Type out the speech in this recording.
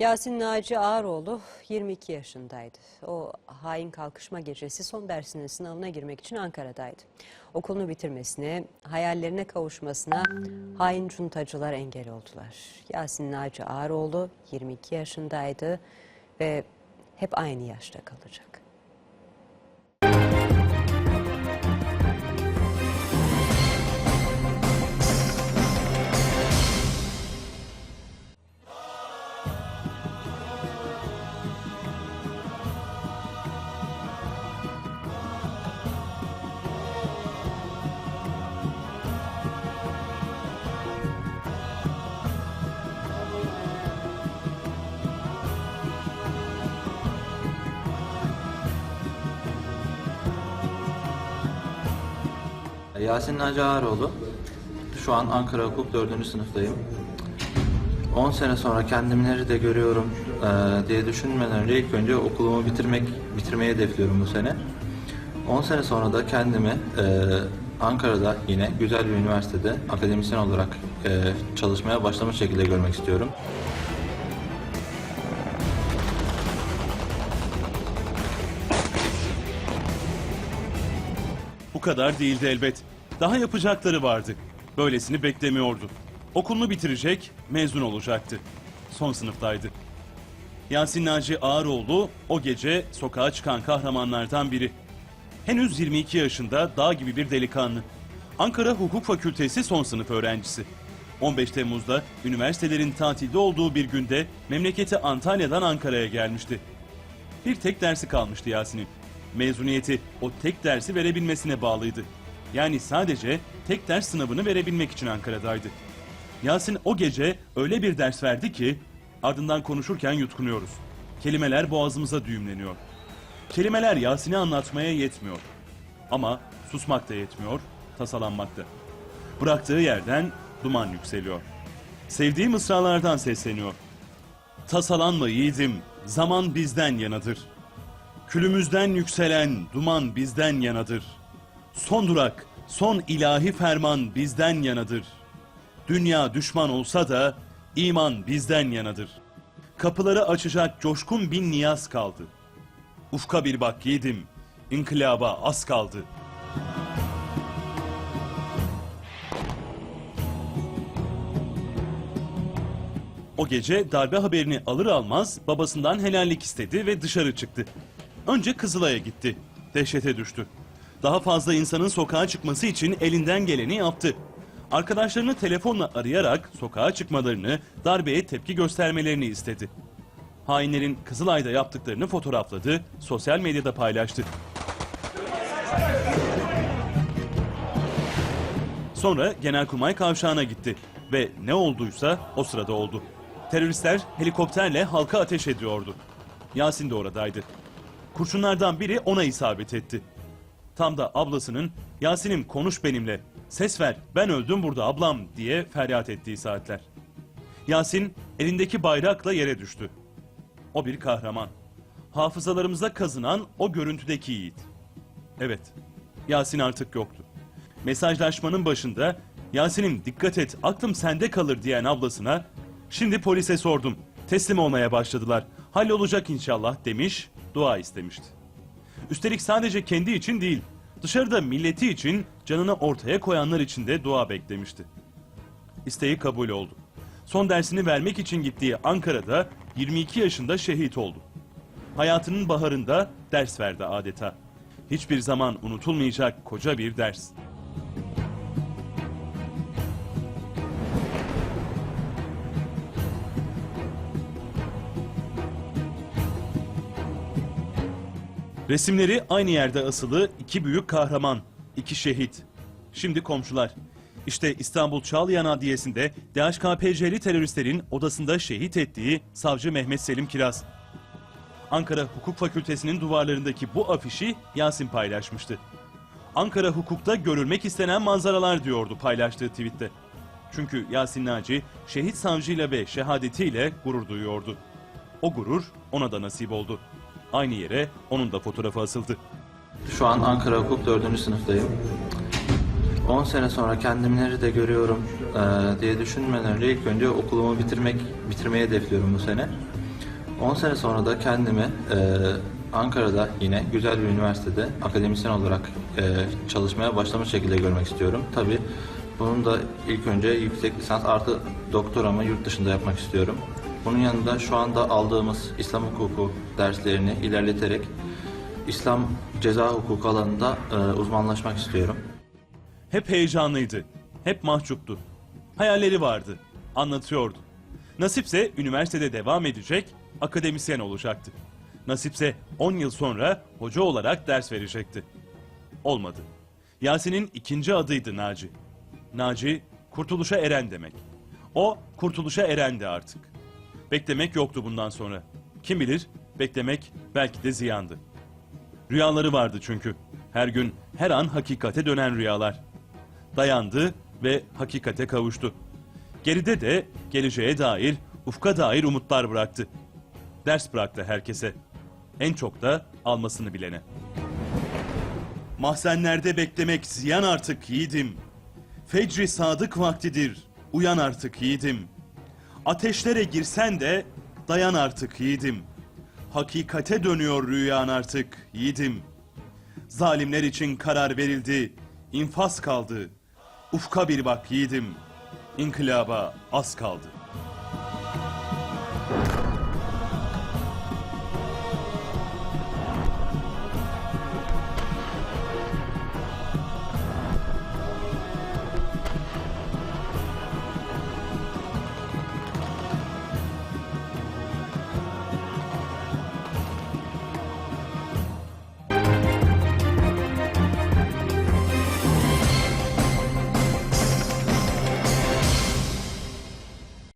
Yasin Naci Ağaroğlu 22 yaşındaydı. O hain kalkışma gecesi son dersinin sınavına girmek için Ankara'daydı. Okulunu bitirmesine, hayallerine kavuşmasına hain cuntacılar engel oldular. Yasin Naci Ağaroğlu 22 yaşındaydı ve hep aynı yaşta kalacak. Yasin Naci Ağaroğlu. Şu an Ankara Hukuk 4. sınıftayım. 10 sene sonra kendimi nerede görüyorum eee, diye düşünmeden önce ilk önce okulumu bitirmek bitirmeyi hedefliyorum bu sene. 10 sene sonra da kendimi eee, Ankara'da yine güzel bir üniversitede akademisyen olarak eee, çalışmaya başlamış şekilde görmek istiyorum. Bu kadar değildi elbet. Daha yapacakları vardı. Böylesini beklemiyordu. Okulunu bitirecek, mezun olacaktı. Son sınıftaydı. Yasin Naci Ağaroğlu o gece sokağa çıkan kahramanlardan biri. Henüz 22 yaşında dağ gibi bir delikanlı. Ankara Hukuk Fakültesi son sınıf öğrencisi. 15 Temmuz'da üniversitelerin tatilde olduğu bir günde memleketi Antalya'dan Ankara'ya gelmişti. Bir tek dersi kalmıştı Yasin'in. Mezuniyeti o tek dersi verebilmesine bağlıydı. Yani sadece tek ders sınavını verebilmek için Ankara'daydı. Yasin o gece öyle bir ders verdi ki ardından konuşurken yutkunuyoruz. Kelimeler boğazımıza düğümleniyor. Kelimeler Yasin'i anlatmaya yetmiyor. Ama susmak da yetmiyor, tasalanmak da. Bıraktığı yerden duman yükseliyor. Sevdiği mısralardan sesleniyor. Tasalanma yiğidim, zaman bizden yanadır. Külümüzden yükselen duman bizden yanadır. Son durak, son ilahi ferman bizden yanadır. Dünya düşman olsa da iman bizden yanadır. Kapıları açacak coşkun bin niyaz kaldı. Ufka bir bak yiğidim, inkılaba az kaldı. O gece darbe haberini alır almaz babasından helallik istedi ve dışarı çıktı. Önce Kızılay'a gitti. Dehşete düştü. Daha fazla insanın sokağa çıkması için elinden geleni yaptı. Arkadaşlarını telefonla arayarak sokağa çıkmalarını, darbeye tepki göstermelerini istedi. Hainlerin Kızılay'da yaptıklarını fotoğrafladı, sosyal medyada paylaştı. Sonra Genelkurmay Kavşağı'na gitti ve ne olduysa o sırada oldu. Teröristler helikopterle halka ateş ediyordu. Yasin de oradaydı. Kurşunlardan biri ona isabet etti. Tam da ablasının Yasin'im konuş benimle, ses ver ben öldüm burada ablam diye feryat ettiği saatler. Yasin elindeki bayrakla yere düştü. O bir kahraman. Hafızalarımızda kazınan o görüntüdeki yiğit. Evet, Yasin artık yoktu. Mesajlaşmanın başında Yasin'im dikkat et aklım sende kalır diyen ablasına şimdi polise sordum. Teslim olmaya başladılar. Hallolacak inşallah demiş, dua istemişti. Üstelik sadece kendi için değil, dışarıda milleti için canını ortaya koyanlar için de dua beklemişti. İsteği kabul oldu. Son dersini vermek için gittiği Ankara'da 22 yaşında şehit oldu. Hayatının baharında ders verdi adeta. Hiçbir zaman unutulmayacak koca bir ders. Resimleri aynı yerde asılı iki büyük kahraman, iki şehit. Şimdi komşular. İşte İstanbul Çağlayan Adliyesi'nde DHKPC'li teröristlerin odasında şehit ettiği savcı Mehmet Selim Kiraz. Ankara Hukuk Fakültesi'nin duvarlarındaki bu afişi Yasin paylaşmıştı. Ankara hukukta görülmek istenen manzaralar diyordu paylaştığı tweette. Çünkü Yasin Naci şehit savcıyla ve şehadetiyle gurur duyuyordu. O gurur ona da nasip oldu. Aynı yere onun da fotoğrafı asıldı. Şu an Ankara Hukuk 4. sınıftayım. 10 sene sonra kendimi nerede görüyorum eee, diye düşünmeden ilk önce okulumu bitirmek bitirmeyi hedefliyorum bu sene. 10 sene sonra da kendimi e, Ankara'da yine güzel bir üniversitede akademisyen olarak e, çalışmaya başlamış şekilde görmek istiyorum. Tabii bunun da ilk önce yüksek lisans artı doktoramı yurt dışında yapmak istiyorum. Bunun yanında şu anda aldığımız İslam hukuku derslerini ilerleterek İslam ceza hukuku alanında e, uzmanlaşmak istiyorum. Hep heyecanlıydı. Hep mahcuptu. Hayalleri vardı. Anlatıyordu. Nasipse üniversitede devam edecek, akademisyen olacaktı. Nasipse 10 yıl sonra hoca olarak ders verecekti. Olmadı. Yasin'in ikinci adıydı Naci. Naci, kurtuluşa eren demek. O, kurtuluşa erendi artık. Beklemek yoktu bundan sonra. Kim bilir, beklemek belki de ziyandı. Rüyaları vardı çünkü. Her gün, her an hakikate dönen rüyalar. Dayandı ve hakikate kavuştu. Geride de geleceğe dair, ufka dair umutlar bıraktı. Ders bıraktı herkese. En çok da almasını bilene. Mahzenlerde beklemek ziyan artık yiğidim. Fecri sadık vaktidir, uyan artık yiğidim. Ateşlere girsen de dayan artık yiğidim. Hakikate dönüyor rüyan artık yiğidim. Zalimler için karar verildi, infaz kaldı. Ufka bir bak yiğidim, inkılaba az kaldı.